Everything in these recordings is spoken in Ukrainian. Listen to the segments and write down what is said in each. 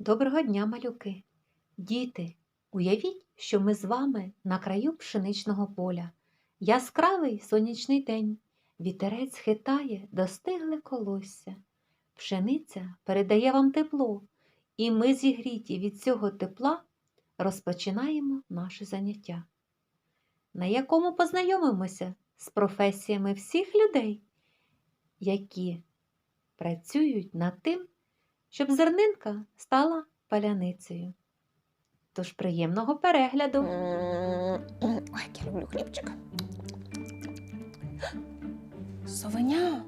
Доброго дня, малюки! Діти, уявіть, що ми з вами на краю пшеничного поля. Яскравий сонячний день. Вітерець хитає достигле колосся. Пшениця передає вам тепло, і ми, зігріті від цього тепла, розпочинаємо наше заняття, на якому познайомимося з професіями всіх людей, які працюють над тим, щоб зернинка стала паляницею. Тож приємного перегляду. Ой, як я люблю хлібчик. Совеня.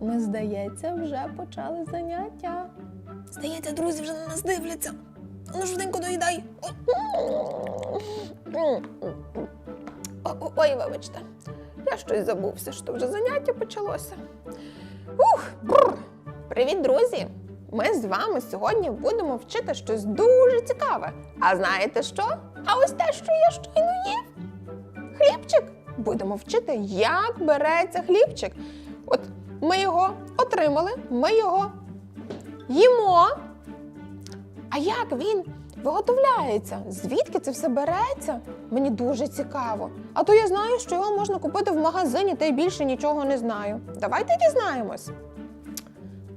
Ми, здається, вже почали заняття. Здається, друзі вже на нас дивляться. А Ну, швиденько доїдай. Ой. О, о, Ой, вибачте. Я щось забувся, що вже заняття почалося. Ух, бррр. Привіт, друзі! Ми з вами сьогодні будемо вчити щось дуже цікаве. А знаєте що? А ось те, що я щойно їв. Хлібчик. Будемо вчити, як береться хлібчик. От ми його отримали, ми його їмо. А як він виготовляється? Звідки це все береться? Мені дуже цікаво. А то я знаю, що його можна купити в магазині, та й більше нічого не знаю. Давайте дізнаємось.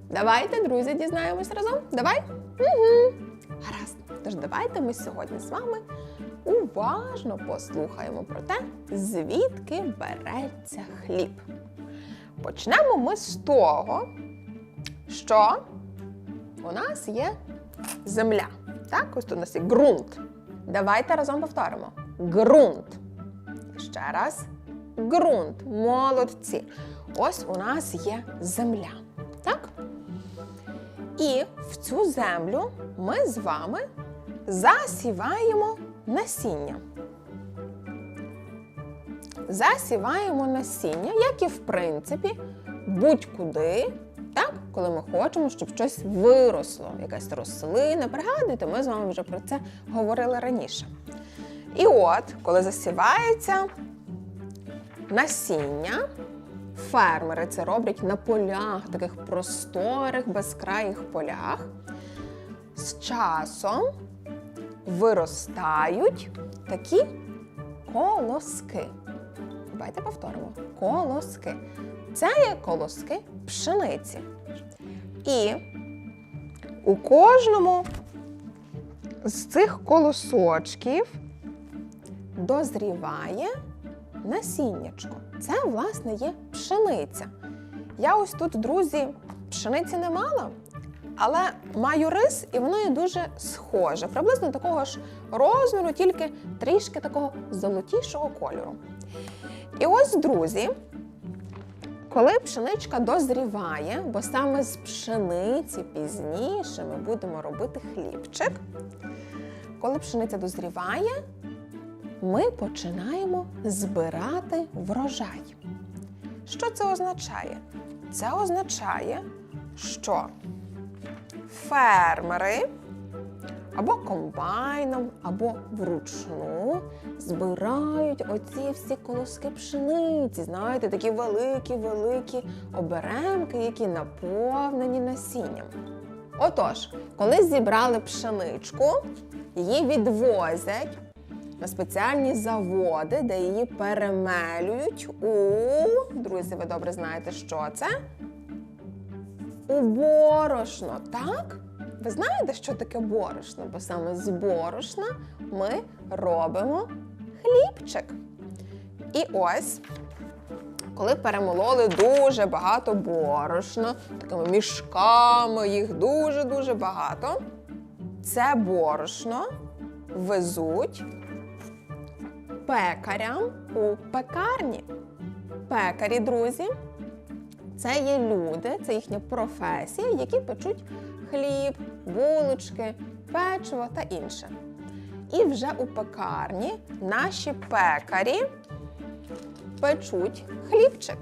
Давайте, друзі, дізнаємось разом. Давай? Угу. Гаразд. Тож давайте ми сьогодні з вами уважно послухаємо про те, звідки береться хліб. Почнемо ми з того, що у нас є земля. Так, ось тут у нас є ґрунт. Давайте разом повторимо: ґрунт. Ще раз. Ґрунт. Молодці. Ось у нас є земля. І в цю землю ми з вами засіваємо насіння. Засіваємо насіння, як і в принципі, будь-куди, так, коли ми хочемо, щоб щось виросло, якась рослина. Пригадуйте, ми з вами вже про це говорили раніше. І от, коли засівається насіння, фермери це роблять на полях, таких просторих, безкраїх полях. З часом виростають такі колоски. Давайте повторимо: колоски. Це є колоски пшениці. І у кожному з цих колосочків дозріває насіннячко. Це, власне, є пшениця. Я ось тут, друзі, пшениці не мала, але маю рис, і воно є дуже схоже. Приблизно такого ж розміру, тільки трішки такого золотішого кольору. І ось, друзі, коли пшеничка дозріває, бо саме з пшениці пізніше ми будемо робити хлібчик. Коли пшениця дозріває, ми починаємо збирати врожай. Що це означає? Це означає, що фермери або комбайном, або вручну збирають оці всі колоски пшениці. Знаєте, такі великі-великі оберемки, які наповнені насінням. Отож, коли зібрали пшеничку, її відвозять на спеціальні заводи, де її перемелюють у друзі, ви добре знаєте, що це? У борошно, так? Ви знаєте, що таке борошно? Бо саме з борошна ми робимо хлібчик. І ось, коли перемололи дуже багато борошна, такими мішками, їх дуже-дуже багато, це борошно везуть пекарям у пекарні. Пекарі, друзі, це є люди, це їхня професія, які печуть хліб, булочки, печиво та інше. І вже у пекарні наші пекарі печуть хлібчик.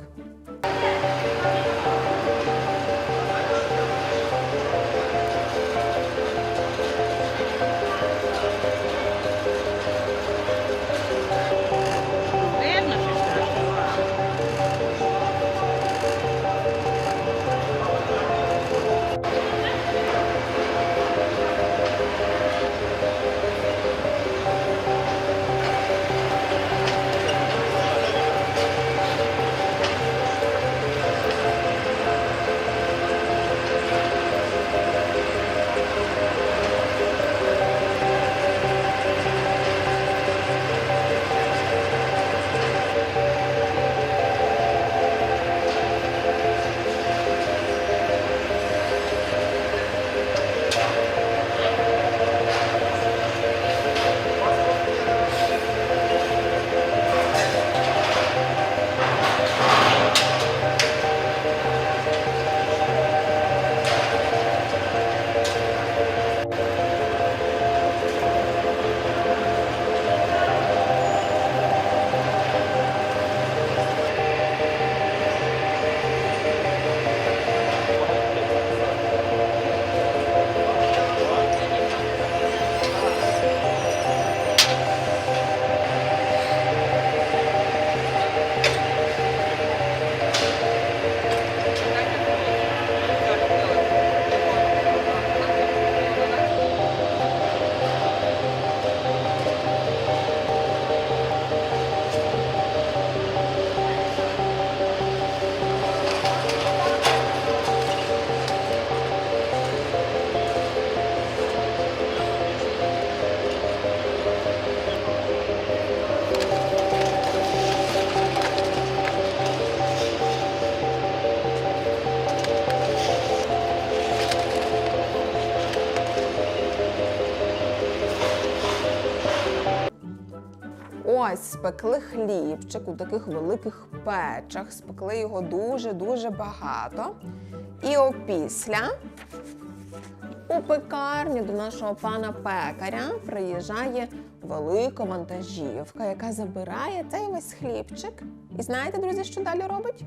Ось спекли хлібчик у таких великих печах, спекли його дуже-дуже багато. І опісля у пекарню до нашого пана пекаря приїжджає велика вантажівка, яка забирає цей весь хлібчик. І знаєте, друзі, що далі робить?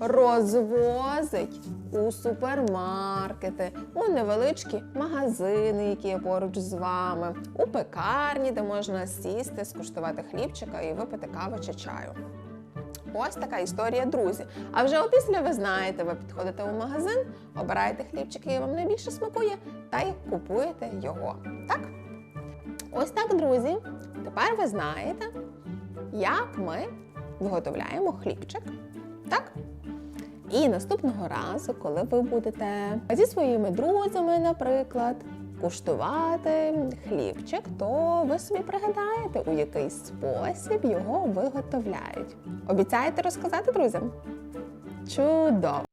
Розвозить у супермаркети, у невеличкі магазини, які є поруч з вами, у пекарні, де можна сісти, скуштувати хлібчика і випити кави чи чаю. Ось така історія, друзі. А вже опісля ви знаєте, ви підходите у магазин, обираєте хлібчик, який вам найбільше смакує, та й купуєте його. Так? Ось так, друзі. Тепер ви знаєте, як ми виготовляємо хлібчик. Так? І наступного разу, коли ви будете зі своїми друзями, наприклад, куштувати хлібчик, то ви собі пригадаєте, у який спосіб його виготовляють. Обіцяєте розказати друзям? Чудово!